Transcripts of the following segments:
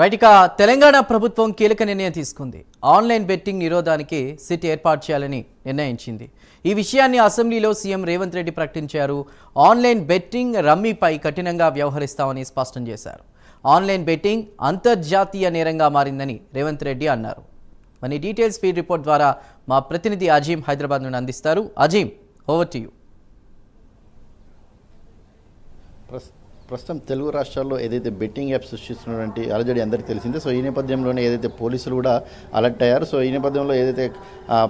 Right Telangana ప్రభుత్వం కీలక నిర్ణయం తీసుకుంది. ఆన్లైన్ బెట్టింగ్ నిరోధానికి సిట్ ఏర్పాటు చేయాలని నిర్ణయించింది. ఈ విషయాన్ని అసెంబ్లీలో సీఎం రేవంత్ రెడ్డి ప్రకటించారు. ఆన్లైన్ బెట్టింగ్ రమ్మీపై కఠినంగా వ్యవహరిస్తామని స్పష్టం చేశారు. ఆన్లైన్ బెట్టింగ్ అంతర్జాతీయ నేరంగా మారిందని రేవంత్ రెడ్డి అన్నారు. మరి డీటెయిల్స్ ఫీడ్ రిపోర్ట్ ద్వారా మా ప్రతినిధి అజీం హైదరాబాద్ నుండి అందిస్తారు. Azeem over to you. ప్రస్తుతం తెలుగు రాష్ట్రాల్లో ఏదైతే బెట్టింగ్ యాప్స్ సృష్టిస్తున్నటువంటి అలజడి అందరికీ తెలిసిందే. సో ఈ నేపథ్యంలోనే ఏదైతే పోలీసులు కూడా అలర్ట్ అయ్యారు. సో ఈ నేపథ్యంలో ఏదైతే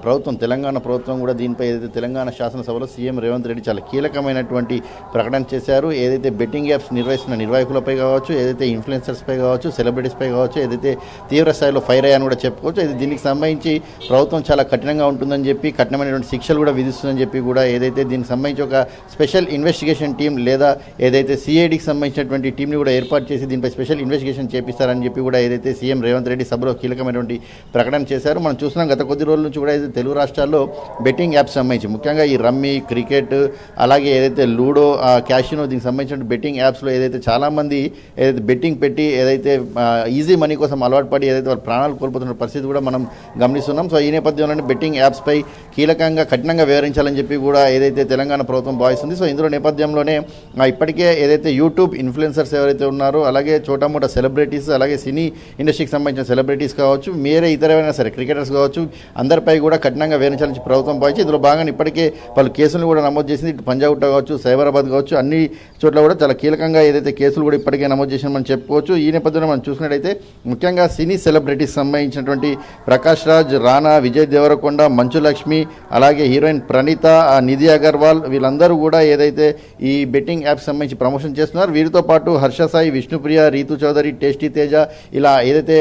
ప్రభుత్వం తెలంగాణ ప్రభుత్వం కూడా దీనిపై ఏదైతే తెలంగాణ శాసనసభలో సీఎం రేవంత్ రెడ్డి చాలా కీలకమైనటువంటి ప్రకటన చేశారు. ఏదైతే బెట్టింగ్ యాప్స్ నిర్వహిస్తున్న నిర్వాహకులపై కావచ్చు ఏదైతే ఇన్ఫ్లుయెన్సర్స్పై కావచ్చు సెలబ్రిటీస్పై కావచ్చు ఏదైతే తీవ్ర స్థాయిలో ఫైర్ అయ్యాని కూడా చెప్పుకోవచ్చు. ఇది దీనికి సంబంధించి ప్రభుత్వం చాలా కఠినంగా ఉంటుందని చెప్పి కఠినమైనటువంటి శిక్షలు కూడా విధిస్తుందని చెప్పి కూడా ఏదైతే దీనికి సంబంధించి ఒక స్పెషల్ ఇన్వెస్టిగేషన్ టీం లేదా ఏదైతే సిఐడికి సంబంధించినటువంటి టీంని కూడా ఏర్పాటు చేసి దీనిపై స్పెషల్ ఇన్వెస్టిగేషన్ చేపిస్తారని చెప్పి కూడా ఏదైతే సీఎం రేవంత్ రెడ్డి సభలో కీలకమైనటువంటి ప్రకటన చేశారు మనం చూస్తున్నాం గత కొద్ది రోజుల నుంచి కూడా ఏదైతే తెలుగు రాష్ట్రాల్లో బెట్టింగ్ యాప్స్ సంబంధించి ముఖ్యంగా ఈ రమ్మీ క్రికెట్ అలాగే ఏదైతే లూడో క్యాషినో దీనికి సంబంధించిన బెట్టింగ్ యాప్స్లో ఏదైతే చాలామంది ఏదైతే బెట్టింగ్ పెట్టి ఏదైతే ఈజీ మనీ కోసం అలవాటు పడి ఏదైతే వాళ్ళ ప్రాణాలు కోల్పోతున్న పరిస్థితి కూడా మనం గమనిస్తున్నాం. సో ఈ నేపథ్యంలోనే బెట్టింగ్ యాప్స్పై కీలకంగా కఠినంగా వివరించాలని చెప్పి కూడా ఏదైతే తెలంగాణ ప్రభుత్వం భావిస్తుంది. సో ఇందులో నేపథ్యంలోనే ఇప్పటికే ఏదైతే యూట్యూబ్ ఇన్ఫ్లుయెన్సర్స్ ఎవరైతే ఉన్నారో అలాగే చోటామోటా సెలబ్రిటీస్ అలాగే సినీ ఇండస్ట్రీకి సంబంధించిన సెలబ్రిటీస్ కావచ్చు మీరే ఇతరమైనా సరే క్రికెటర్స్ కావచ్చు అందరిపై కూడా కఠినంగా వివరించాలని ప్రభుత్వం భావించి ఇందులో భాగంగా ఇప్పటికే పలు కేసులు కూడా నమోదు చేసింది. పంజాబ్ కావచ్చు సైబరాబాద్ కావచ్చు అన్ని చోట్ల కూడా చాలా కీలకంగా ఏదైతే కేసులు కూడా ఇప్పటికే నమోదు చేసిన మనం చెప్పుకోవచ్చు. ఈ నేపథ్యంలో మనం చూసినట్టయితే ముఖ్యంగా సినీ సెలబ్రిటీస్ సంబంధించినటువంటి ప్రకాష్ రాజ్ రానా విజయ్ దేవరకొండ మంచు లక్ష్మి అలాగే హీరోయిన్ ప్రణీత నిధి అగర్వాల్ వీళ్ళందరూ కూడా ఏదైతే ఈ బెట్టింగ్ యాప్స్ సంబంధించి ప్రమోషన్ చేస్తున్నారు వీరితో పాటు హర్ష సాయి విష్ణుప్రియ రీతు చౌదరి టేస్టీ తేజ ఇలా ఏదైతే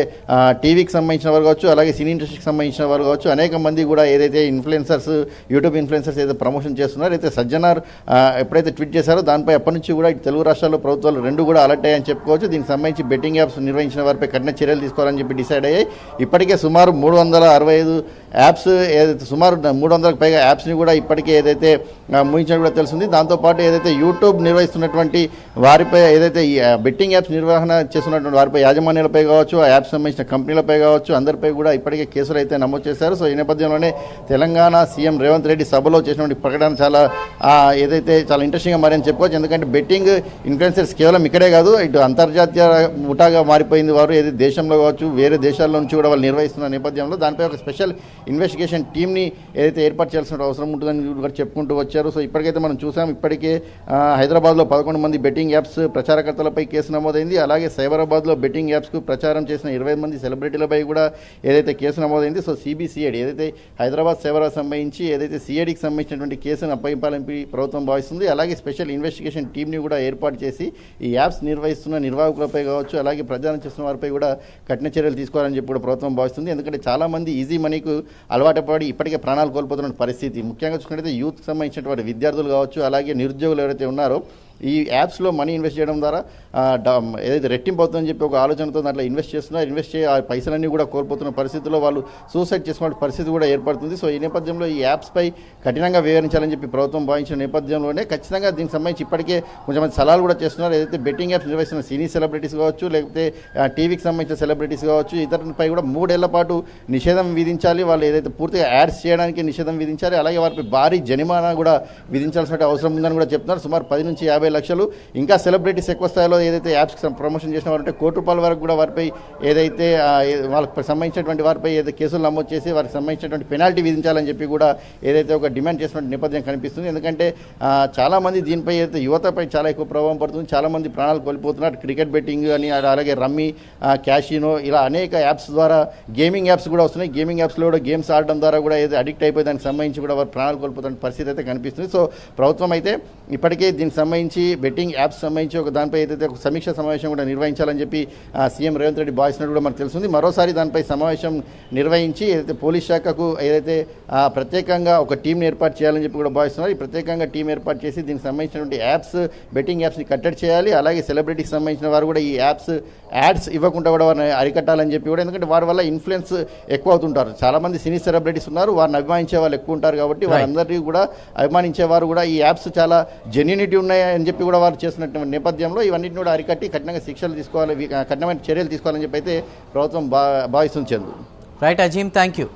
టీవీకి సంబంధించిన వారు కావచ్చు అలాగే సినీ ఇండస్ట్రీకి సంబంధించిన వారు కావచ్చు అనేక మంది కూడా ఏదైతే ఇన్ఫ్లుయెన్సర్స్ యూట్యూబ్ ఇన్ఫ్లుయెన్సర్స్ ఏదైతే ప్రమోషన్ చేస్తున్నారో అయితే సజ్జనార్ ఎప్పుడైతే ట్వీట్ చేశారో దానిపై అప్పటి నుంచి కూడా తెలుగు రాష్ట్రాల్లో ప్రభుత్వాలు రెండు కూడా అలర్ట్ అయ్యాయని చెప్పుకోవచ్చు. దీనికి సంబంధించి బెట్టింగ్ యాప్స్ నిర్వహించిన వారిపై కఠిన చర్యలు తీసుకోవాలని చెప్పి డిసైడ్ అయ్యాయి. ఇప్పటికే సుమారు మూడు వందల అరవై ఐదు యాప్స్ ఏదైతే సుమారు మూడు వందలకు పైగా యాప్స్ని కూడా ఇప్పటికే ఏదైతే ముగించినట్టు కూడా తెలుస్తుంది. దాంతోపాటు ఏదైతే యూట్యూబ్ నిర్వహిస్తున్నటువంటి వారిపై ఏదైతే ఈ బెట్టింగ్ యాప్స్ నిర్వహణ చేస్తున్నటువంటి వారిపై యాజమాన్యాలపై కావచ్చు ఆ యాప్స్ సంబంధించిన కంపెనీలపై కావచ్చు అందరిపై కూడా ఇప్పటికే కేసులు అయితే నమోదు చేశారు. సో ఈ నేపథ్యంలోనే తెలంగాణ సీఎం రేవంత్ రెడ్డి సభలో చేసినటువంటి ప్రకటన చాలా ఏదైతే చాలా ఇంట్రెస్టింగ్గా మారని చెప్పుకోవచ్చు. ఎందుకంటే బెట్టింగ్ ఇన్ఫ్లుయెన్సర్స్ కేవలం ఇక్కడే కాదు ఇటు అంతర్జాతీయ ముఠాగా మారిపోయింది వారు. ఏది దేశంలో కావచ్చు వేరే దేశాల నుంచి కూడా వాళ్ళు నిర్వహిస్తున్న నేపథ్యంలో దానిపై ఒక స్పెషల్ ఇన్వెస్టిగేషన్ టీమ్ని ఏదైతే ఏర్పాటు చేయాల్సిన అవసరం ఉంటుందని కూడా చెప్పుకుంటూ వచ్చారు. సో ఇప్పటికైతే మనం చూసాం ఇప్పటికే హైదరాబాద్లో పదకొండు మంది బెట్టింగ్ యాప్స్ ప్రచారకర్తలపై కేసు నమోదైంది. అలాగే సైబరాబాద్లో బెట్టింగ్ యాప్స్కు ప్రచారం చేసిన ఇరవై మంది సెలబ్రిటీలపై కూడా ఏదైతే కేసు నమోదైంది సో సిబిసిఐడి ఏదైతే హైదరాబాద్ సైబరాబాద్ సంబంధించి ఏదైతే సిఐడికి సంబంధించినటువంటి కేసును అప్పగింపాలని ప్రభుత్వం భావిస్తుంది. అలాగే స్పెషల్ ఇన్వెస్టిగేషన్ టీంని కూడా ఏర్పాటు చేసి ఈ యాప్స్ నిర్వహిస్తున్న నిర్వాహకులపై కావచ్చు అలాగే ప్రచారం చేస్తున్న వారిపై కూడా కఠిన చర్యలు తీసుకోవాలని చెప్పి కూడా ప్రభుత్వం భావిస్తుంది. ఎందుకంటే చాలా మంది ఈజీ మనీకు అలవాటు పడి ఇప్పటికే ప్రాణాలు కోల్పోతున్న పరిస్థితి. ముఖ్యంగా చూసుకుంటే యూత్ సంబంధించినటువంటి విద్యార్థులు కావచ్చు అలాగే నిరుద్యోగులు ఎవరైతే ఉన్నారో ఈ యాప్స్లో మనీ ఇన్వెస్ట్ చేయడం ద్వారా ఏదైతే రెట్టింపు అవుతుందని చెప్పి ఒక ఆలోచనతో దాంట్లో ఇన్వెస్ట్ చేస్తున్నారు ఇన్వెస్ట్ చేయ ఆ పైసలన్నీ కూడా కోల్పోతున్న పరిస్థితుల్లో వాళ్ళు సూసైడ్ చేసుకునే పరిస్థితి కూడా ఏర్పడుతుంది. సో ఈ నేపథ్యంలో ఈ యాప్స్పై కఠినంగా వివరించాలని చెప్పి ప్రభుత్వం భావించిన నేపథ్యంలోనే ఖచ్చితంగా దీనికి సంబంధించి ఇప్పటికే కొంచెం సలహాలు కూడా చేస్తున్నారు. ఏదైతే బెట్టింగ్ యాప్స్ నిర్వహిస్తున్న సినీ సెలబ్రిటీస్ కావచ్చు లేకపోతే టీవీకి సంబంధించిన సెలబ్రిటీస్ కావచ్చు ఇతరులపై కూడా మూడేళ్ళ పాటు నిషేధం విధించాలి. వాళ్ళు ఏదైతే పూర్తిగా యాడ్స్ చేయడానికి నిషేధం విధించాలి అలాగే వారిపై భారీ జరిమానా కూడా విధించాల్సిన అవసరం ఉందని కూడా చెప్తున్నారు. సుమారు పది నుంచి యాభై లక్షలు. ఇంకా సెలబ్రిటీస్ ఎక్కువ స్థాయిలో ఏదైతే యాప్స్ ప్రమోషన్ చేసిన వారంటే కోటి రూపాయల వరకు కూడా వారిపై ఏదైతే వాళ్ళకి సంబంధించినటువంటి వారిపై ఏదైతే కేసులు నమోదు చేసి వారికి సంబంధించినటువంటి పెనాల్టీ విధించాలని చెప్పి కూడా ఏదైతే ఒక డిమాండ్ చేసిన నేపథ్యం కనిపిస్తుంది. ఎందుకంటే చాలామంది దీనిపై ఏదైతే యువతపై చాలా ఎక్కువ ప్రభావం పడుతుంది చాలామంది ప్రాణాలు కోల్పోతున్నారు. క్రికెట్ బెట్టింగ్ అని అలాగే రమ్మీ క్యాషినో ఇలా అనేక యాప్స్ ద్వారా గేమింగ్ యాప్స్ కూడా వస్తున్నాయి. గేమింగ్ యాప్స్లో కూడా గేమ్స్ ఆడడం ద్వారా కూడా ఏదో అడిక్ట్ అయిపోయి దానికి సంబంధించి కూడా వారు ప్రాణాలు కోల్పోతున్న పరిస్థితి అయితే కనిపిస్తుంది. సో ప్రభుత్వం అయితే ఇప్పటికే దీనికి సంబంధించి బెట్టింగ్ యాప్స్ సంబంధించి ఒక దానిపై ఏదైతే ఒక సమీక్ష సమావేశం కూడా నిర్వహించాలని చెప్పి సీఎం రేవంత్ రెడ్డి భావిస్తున్నట్టు కూడా మనకు తెలుస్తుంది. మరోసారి దానిపై సమావేశం నిర్వహించి ఏదైతే పోలీస్ శాఖకు ఏదైతే ప్రత్యేకంగా ఒక టీంని ఏర్పాటు చేయాలని చెప్పి కూడా భావిస్తున్నారు ఈ ప్రత్యేకంగా టీం ఏర్పాటు చేసి దీనికి సంబంధించినటువంటి యాప్స్ బెట్టింగ్ యాప్స్ని కట్టడి చేయాలి. అలాగే సెలబ్రిటీకి సంబంధించిన వారు కూడా ఈ యాప్స్ యాడ్స్ ఇవ్వకుండా కూడా వారిని అరికట్టాలని చెప్పి కూడా ఎందుకంటే వారి వల్ల ఇన్ఫ్లుయెన్స్ ఎక్కువ అవుతుంటారు. చాలా మంది సినీ సెలబ్రిటీస్ ఉన్నారు. వారిని అభిమానించే వాళ్ళు ఎక్కువ ఉంటారు కాబట్టి వారందరికీ కూడా అభిమానించే వారు కూడా ఈ యాప్స్ చాలా జెన్యునిటీ ఉన్నాయి అని చెప్పి కూడా వారు చేస్తున్నటువంటి నేపథ్యంలో ఇవన్నిటిని కూడా అరికట్టి కఠినంగా శిక్షలు తీసుకోవాలి కఠినమైన చర్యలు తీసుకోవాలని చెప్పి అయితే ప్రభుత్వం భా భావిస్తుంది Chandu. Right Azeem thank you